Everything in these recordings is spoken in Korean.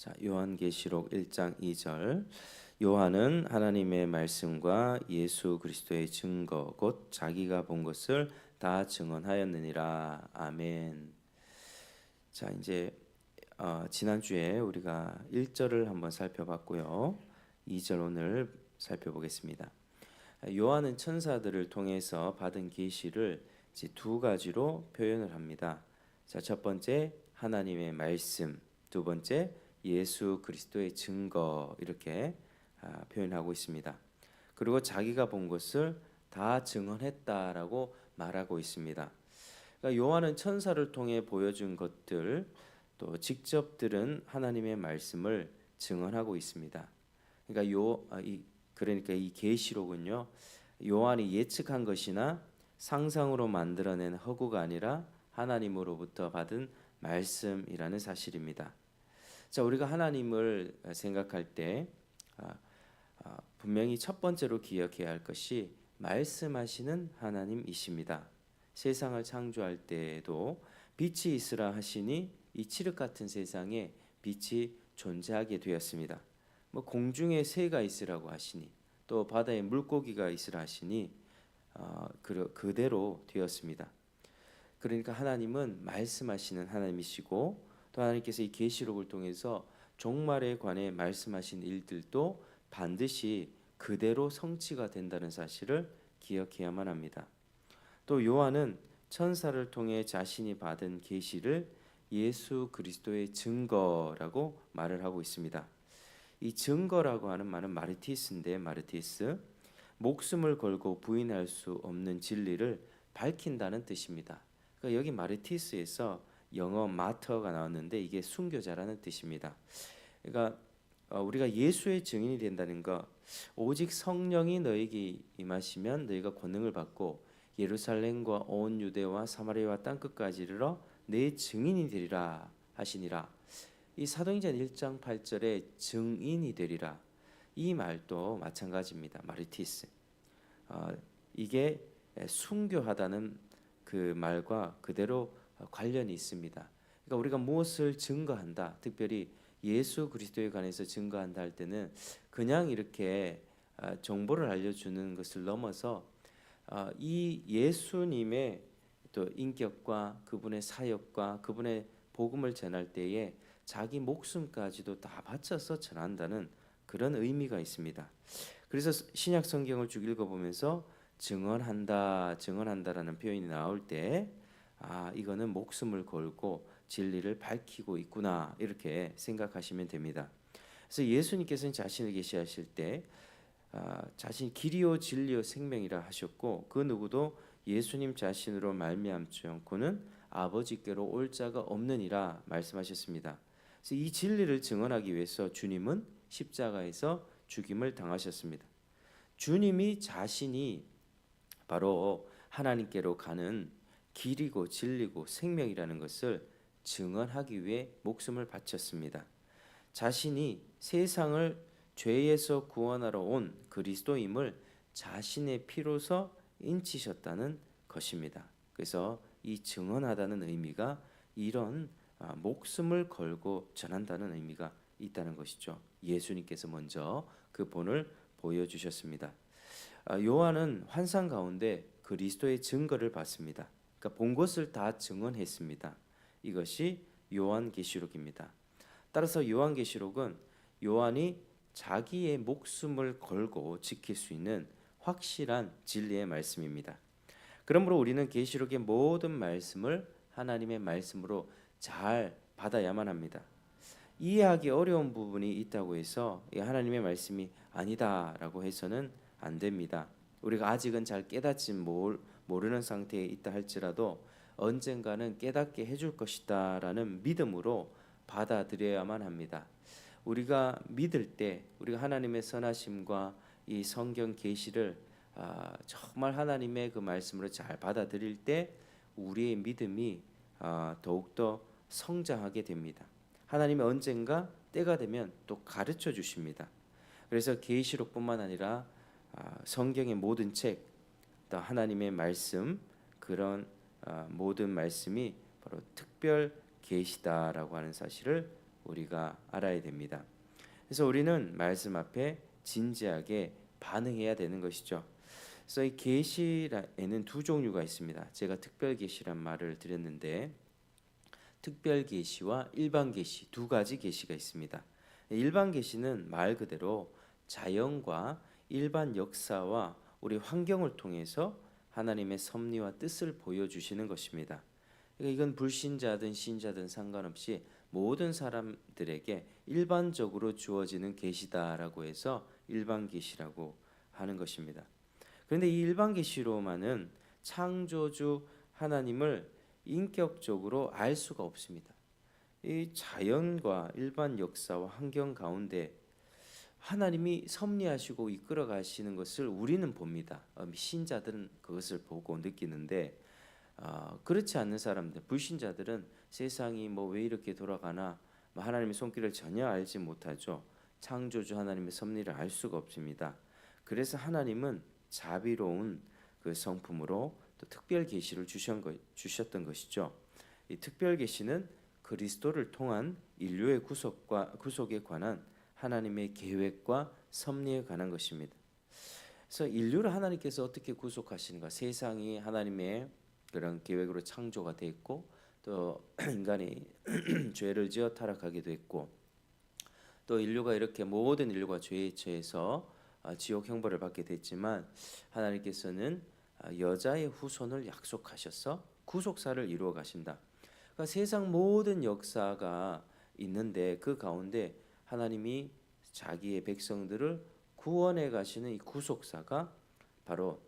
자, 요한계시록 1장 2절. 요한은 하나님의 말씀과 예수 그리스도의 증거 곧 자기가 본 것을 다 증언하였느니라. 아멘. 자, 이제 어, 지난주에 우리가 1절을 한번 살펴봤고요. 2절 오늘 살펴보겠습니다. 요한은 천사들을 통해서 받은 계시를 두 가지로 표현을 합니다. 자, 첫 번째 하나님의 말씀, 두 번째 예수 그리스도의 증거 이렇게 아, 표현하고 있습니다. 그리고 자기가 본 것을 다 증언했다라고 말하고 있습니다. 그러니까 요한은 천사를 통해 보여준 것들 또 직접 들은 하나님의 말씀을 증언하고 있습니다. 그러니까 요 아, 이, 그러니까 이 계시록은요 요한이 예측한 것이나 상상으로 만들어낸 허구가 아니라 하나님으로부터 받은 말씀이라는 사실입니다. 자 우리가 하나님을 생각할 때 아, 아, 분명히 첫 번째로 기억해야 할 것이 말씀하시는 하나님이십니다. 세상을 창조할 때에도 빛이 있으라 하시니 이 칠흑 같은 세상에 빛이 존재하게 되었습니다. 뭐 공중에 새가 있으라고 하시니 또 바다에 물고기가 있으라 하시니 어, 그, 그대로 되었습니다. 그러니까 하나님은 말씀하시는 하나님이시고 또 하나님께서 이 계시록을 통해서 종말에 관해 말씀하신 일들도 반드시 그대로 성취가 된다는 사실을 기억해야만 합니다. 또 요한은 천사를 통해 자신이 받은 계시를 예수 그리스도의 증거라고 말을 하고 있습니다. 이 증거라고 하는 말은 마르티스인데 마르티스 목숨을 걸고 부인할 수 없는 진리를 밝힌다는 뜻입니다. 그러니까 여기 마르티스에서 영어 마터가 나왔는데 이게 순교자라는 뜻입니다. 그러니까 어, 우리가 예수의 증인이 된다는 것 오직 성령이 너에게 임하시면 너희가 권능을 받고 예루살렘과 온 유대와 사마리아와 땅 끝까지 이르러 내 증인이 되리라 하시니라. 이 사도행전 1장 8절에 증인이 되리라. 이 말도 마찬가지입니다. 마르티스. 어, 이게 순교하다는 그 말과 그대로 관련이 있습니다. 그러니까 우리가 무엇을 증거한다, 특별히 예수 그리스도에 관해서 증거한다 할 때는 그냥 이렇게 아, 정보를 알려주는 것을 넘어서 아, 이 예수님의 또 인격과 그분의 사역과 그분의 복음을 전할 때에 자기 목숨까지도 다 바쳐서 전한다는 그런 의미가 있습니다. 그래서 신약 성경을 쭉 읽어보면서 증언한다, 증언한다라는 표현이 나올 때 아, 이거는 목숨을 걸고 진리를 밝히고 있구나 이렇게 생각하시면 됩니다. 그래서 예수님께서는 자신을 계시하실 때 아, 자신 길이요 진리요 생명이라 하셨고 그 누구도 예수님 자신으로 말미암지 않고는 아버지께로 올 자가 없느니라 말씀하셨습니다. 그래서 이 진리를 증언하기 위해서 주님은 십자가에서 죽임을 당하셨습니다. 주님이 자신이 바로 하나님께로 가는 길이고 진리고 생명이라는 것을 증언하기 위해 목숨을 바쳤습니다. 자신이 세상을 죄에서 구원하러 온 그리스도임을 자신의 피로서 인치셨다는 것입니다. 그래서 이 증언하다는 의미가 이런 아, 목숨을 걸고 전한다는 의미가 있다는 것이죠. 예수님께서 먼저 그 본을 보여주셨습니다. 아, 요한은 환상 가운데 그리스도의 증거를 받습니다. 그러니까 본 것을 다 증언했습니다. 이것이 요한계시록입니다. 따라서 요한계시록은 요한이 자기의 목숨을 걸고 지킬 수 있는 확실한 진리의 말씀입니다. 그러므로 우리는 계시록의 모든 말씀을 하나님의 말씀으로 잘 받아야만 합니다. 이해하기 어려운 부분이 있다고 해서 하나님의 말씀이 아니다라고 해서는 안 됩니다. 우리가 아직은 잘 깨닫지 모르는 상태에 있다 할지라도 언젠가는 깨닫게 해줄 것이다라는 믿음으로 받아들여야만 합니다. 우리가 믿을 때 우리가 하나님의 선하심과 이 성경 계시를 아, 정말 하나님의 그 말씀으로 잘 받아들일 때 우리의 믿음이 아, 더욱더 성장하게 됩니다. 하나님이 언젠가 때가 되면 또 가르쳐 주십니다. 그래서 계시록뿐만 아니라 아, 성경의 모든 책, 또 하나님의 말씀 그런 아, 모든 말씀이 바로 특별 계시다라고 하는 사실을 우리가 알아야 됩니다. 그래서 우리는 말씀 앞에 진지하게 반응해야 되는 것이죠. 그래서 이 계시에는 두 종류가 있습니다. 제가 특별 계시란 말을 드렸는데 특별 계시와 일반 계시 두 가지 계시가 있습니다. 일반 계시는 말 그대로 자연과 일반 역사와 우리 환경을 통해서 하나님의 섭리와 뜻을 보여주시는 것입니다. 그러니까 이건 불신자든 신자든 상관없이 모든 사람들에게 일반적으로 주어지는 계시다라고 해서 일반 계시라고 하는 것입니다. 그런데 이 일반 계시로만은 창조주 하나님을 인격적으로 알 수가 없습니다. 이 자연과 일반 역사와 환경 가운데 하나님이 섭리하시고 이끌어 가시는 것을 우리는 봅니다. 어, 신자들은 그것을 보고 느끼는데 어, 그렇지 않는 사람들, 불신자들은 세상이 뭐 왜 이렇게 돌아가나 뭐 하나님의 손길을 전혀 알지 못하죠. 창조주 하나님의 섭리를 알 수가 없습니다. 그래서 하나님은 자비로운 그 성품으로 또 특별 계시를 주셨던 것이죠. 이 특별 계시는 그리스도를 통한 인류의 구속과 구속에 관한 하나님의 계획과 섭리에 관한 것입니다. 그래서 인류를 하나님께서 어떻게 구속하시는가? 세상이 하나님의 그런 계획으로 창조가 됐고 또 인간이 죄를 지어 타락하게 됐고 또 인류가 이렇게 모든 인류가 죄에 처해서 아, 지옥 형벌을 받게 됐지만 하나님께서는 아, 여자의 후손을 약속하셔서 구속사를 이루어 가신다. 그러니까 세상 모든 역사가 있는데 그 가운데 하나님이 자기의 백성들을 구원해 가시는 이 구속사가 바로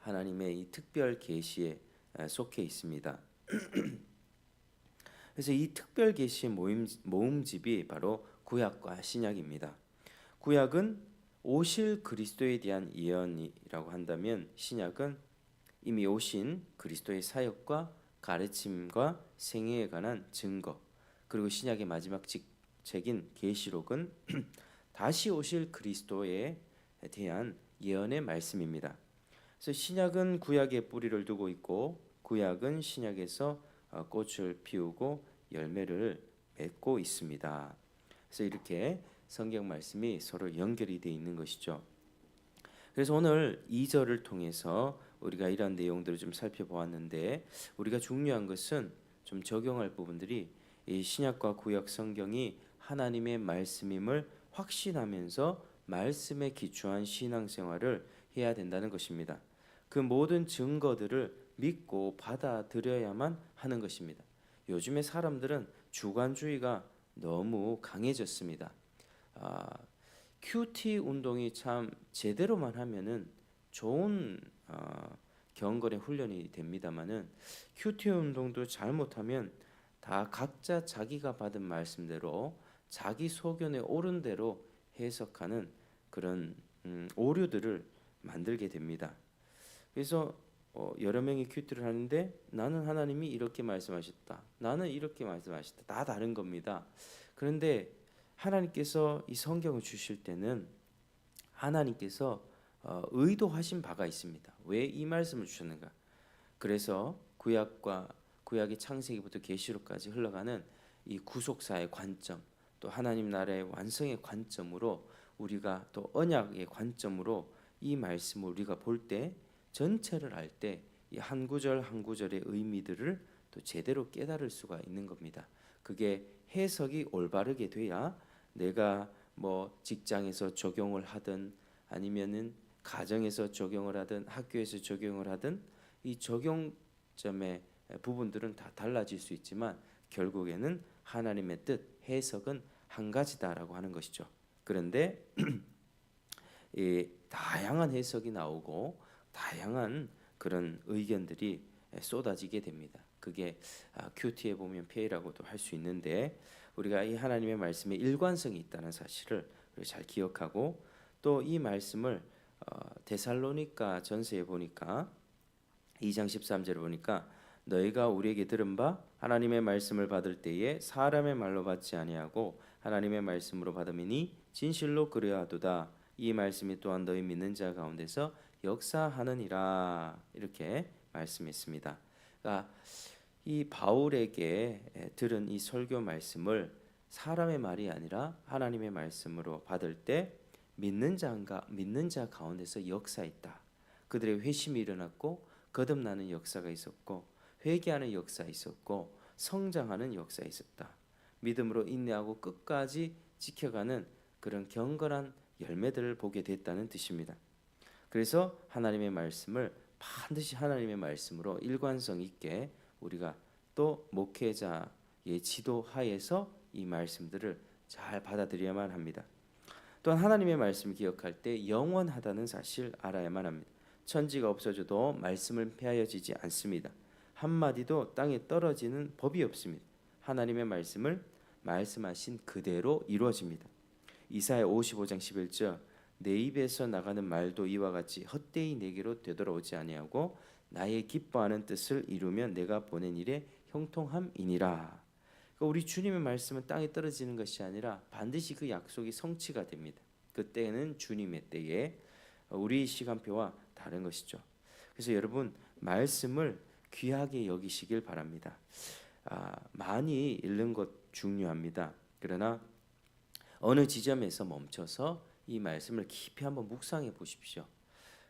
하나님의 이 특별 계시에 속해 있습니다. 그래서 이 특별 계시 모임 모음집이 바로 구약과 신약입니다. 구약은 오실 그리스도에 대한 예언이라고 한다면 신약은 이미 오신 그리스도의 사역과 가르침과 생애에 관한 증거 그리고 신약의 마지막 책인 계시록은 다시 오실 그리스도에 대한 예언의 말씀입니다. 그래서 신약은 구약의 뿌리를 두고 있고 구약은 신약에서 어, 꽃을 피우고 열매를 맺고 있습니다. 그래서 이렇게 성경 말씀이 서로 연결이 되어 있는 것이죠. 그래서 오늘 2절을 통해서 우리가 이런 내용들을 좀 살펴보았는데 우리가 중요한 것은 좀 적용할 부분들이 이 신약과 구약 성경이 하나님의 말씀임을 확신하면서 말씀에 기초한 신앙생활을 해야 된다는 것입니다. 그 모든 증거들을 믿고 받아들여야만 하는 것입니다. 요즘에 사람들은 주관주의가 너무 강해졌습니다. 아, QT 운동이 참 제대로만 하면은 좋은 어, 경건의 훈련이 됩니다만은 QT 운동도 잘못하면 다 각자 자기가 받은 말씀대로 자기 소견에 옳은 대로 해석하는 그런 음, 오류들을 만들게 됩니다. 그래서 어, 여러 명이 큐티를 하는데 나는 하나님이 이렇게 말씀하셨다. 나는 이렇게 말씀하셨다. 다 다른 겁니다. 그런데 하나님께서 이 성경을 주실 때는 하나님께서 어, 의도하신 바가 있습니다. 왜 이 말씀을 주셨는가? 그래서 구약과 구약의 창세기부터 계시록까지 흘러가는 이 구속사의 관점, 또 하나님 나라의 완성의 관점으로 우리가 또 언약의 관점으로 이 말씀을 우리가 볼 때 전체를 알 때 이 한 구절 한 구절의 의미들을 또 제대로 깨달을 수가 있는 겁니다. 그게 해석이 올바르게 돼야 내가 뭐 직장에서 적용을 하든 아니면은 가정에서 적용을 하든 학교에서 적용을 하든 이 적용점의 부분들은 다 달라질 수 있지만 결국에는 하나님의 뜻 해석은 한 가지다라고 하는 것이죠. 그런데 이 다양한 해석이 나오고 다양한 그런 의견들이 쏟아지게 됩니다. 그게 큐티에 아, 보면 페이라고도 할 수 있는데 우리가 이 하나님의 말씀에 일관성이 있다는 사실을 잘 기억하고 또 이 말씀을 어, 데살로니가 전서에 보니까 2장 13절에 보니까 너희가 우리에게 들은 바 하나님의 말씀을 받을 때에 사람의 말로 받지 아니하고 하나님의 말씀으로 받음이니 진실로 그리하도다 이 말씀이 또한 너희 믿는 자 가운데서 역사하느니라 이렇게 말씀했습니다. 그러니까 이 바울에게 들은 이 설교 말씀을 사람의 말이 아니라 하나님의 말씀으로 받을 때 믿는 자가 믿는 자 가운데서 역사 있다. 그들의 회심이 일어났고 거듭나는 역사가 있었고 회개하는 역사 있었고 성장하는 역사 있었다. 믿음으로 인내하고 끝까지 지켜가는 그런 경건한 열매들을 보게 됐다는 뜻입니다. 그래서 하나님의 말씀을 반드시 하나님의 말씀으로 일관성 있게 우리가 또 목회자의 지도 하에서 이 말씀들을 잘 받아들여야만 합니다. 또한 하나님의 말씀을 기억할 때 영원하다는 사실 알아야만 합니다. 천지가 없어져도 말씀을 폐하여지지 않습니다. 한 마디도 땅에 떨어지는 법이 없습니다. 하나님의 말씀을 말씀하신 그대로 이루어집니다. 이사야 55장 11절 내 입에서 나가는 말도 이와 같이 헛되이 내게로 되돌아오지 아니하고 나의 기뻐하는 뜻을 이루면 내가 보낸 일에 형통함이니라. 그러니까 우리 주님의 말씀은 땅에 떨어지는 것이 아니라 반드시 그 약속이 성취가 됩니다. 그때는 주님의 때에 우리 시간표와 다른 것이죠. 그래서 여러분 말씀을 귀하게 여기시길 바랍니다. 아, 많이 읽는 것 중요합니다. 그러나 어느 지점에서 멈춰서 이 말씀을 깊이 한번 묵상해 보십시오.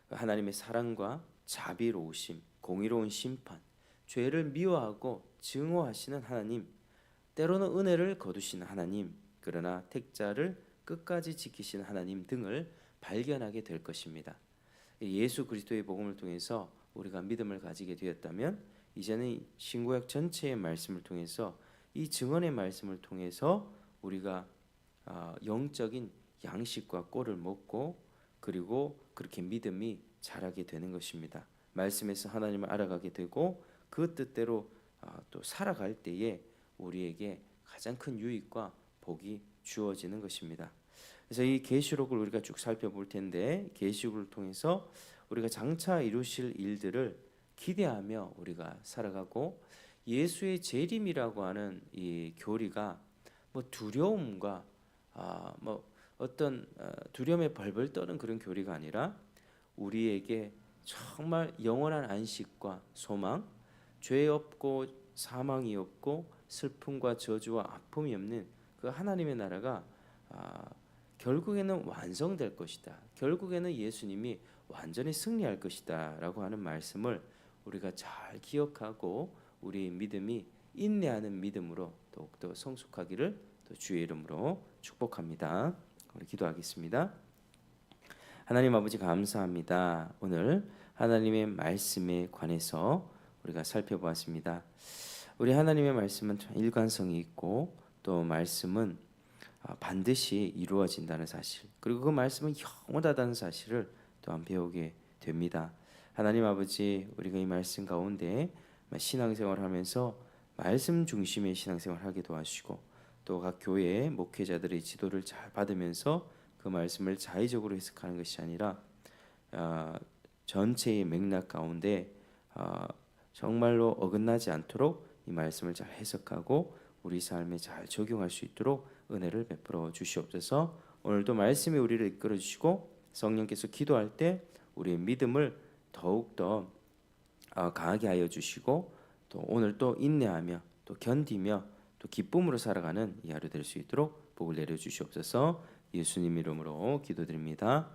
하나님의 사랑과 자비로우심, 공의로운 심판, 죄를 미워하고 증오하시는 하나님, 때로는 은혜를 거두시는 하나님, 그러나 택자를 끝까지 지키시는 하나님 등을 발견하게 될 것입니다. 예수 그리스도의 복음을 통해서 우리가 믿음을 가지게 되었다면 이제는 신구약 전체의 말씀을 통해서 이 증언의 말씀을 통해서 우리가 아, 영적인 양식과 꼴을 먹고 그리고 그렇게 믿음이 자라게 되는 것입니다. 말씀에서 하나님을 알아가게 되고 그 뜻대로 아, 또 살아갈 때에 우리에게 가장 큰 유익과 복이 주어지는 것입니다. 그래서 이 계시록을 우리가 쭉 살펴볼 텐데 계시록을 통해서 우리가 장차 이루실 일들을 기대하며 우리가 살아가고 예수의 재림이라고 하는 이 교리가 뭐 두려움과 아, 뭐 어떤 어, 두려움에 벌벌 떠는 그런 교리가 아니라 우리에게 정말 영원한 안식과 소망, 죄 없고 사망이 없고 슬픔과 저주와 아픔이 없는 그 하나님의 나라가 아, 결국에는 완성될 것이다. 결국에는 예수님이 완전히 승리할 것이다라고 하는 말씀을 우리가 잘 기억하고 우리의 믿음이 인내하는 믿음으로 더욱더 성숙하기를 또 주의 이름으로 축복합니다. 우리 기도하겠습니다. 하나님 아버지 감사합니다. 오늘 하나님의 말씀에 관해서 우리가 살펴보았습니다. 우리 하나님의 말씀은 일관성이 있고 또 말씀은 아, 반드시 이루어진다는 사실 그리고 그 말씀은 영원하다는 사실을 또한 배우게 됩니다. 하나님 아버지 우리가 이 말씀 가운데 신앙생활을 하면서 말씀 중심의 신앙생활을 하게 도와주시고 또 각 교회 목회자들의 지도를 잘 받으면서 그 말씀을 자의적으로 해석하는 것이 아니라 어, 전체의 맥락 가운데 어, 정말로 어긋나지 않도록 이 말씀을 잘 해석하고 우리 삶에 잘 적용할 수 있도록 은혜를 베풀어 주시옵소서. 오늘도 말씀이 우리를 이끌어 주시고 성령께서 기도할 때 우리의 믿음을 더욱 더 어, 강하게 하여 주시고 또 오늘 또 인내하며 또 견디며 또 기쁨으로 살아가는 이 하루 될 수 있도록 복을 내려 주시옵소서. 예수님 이름으로 기도드립니다.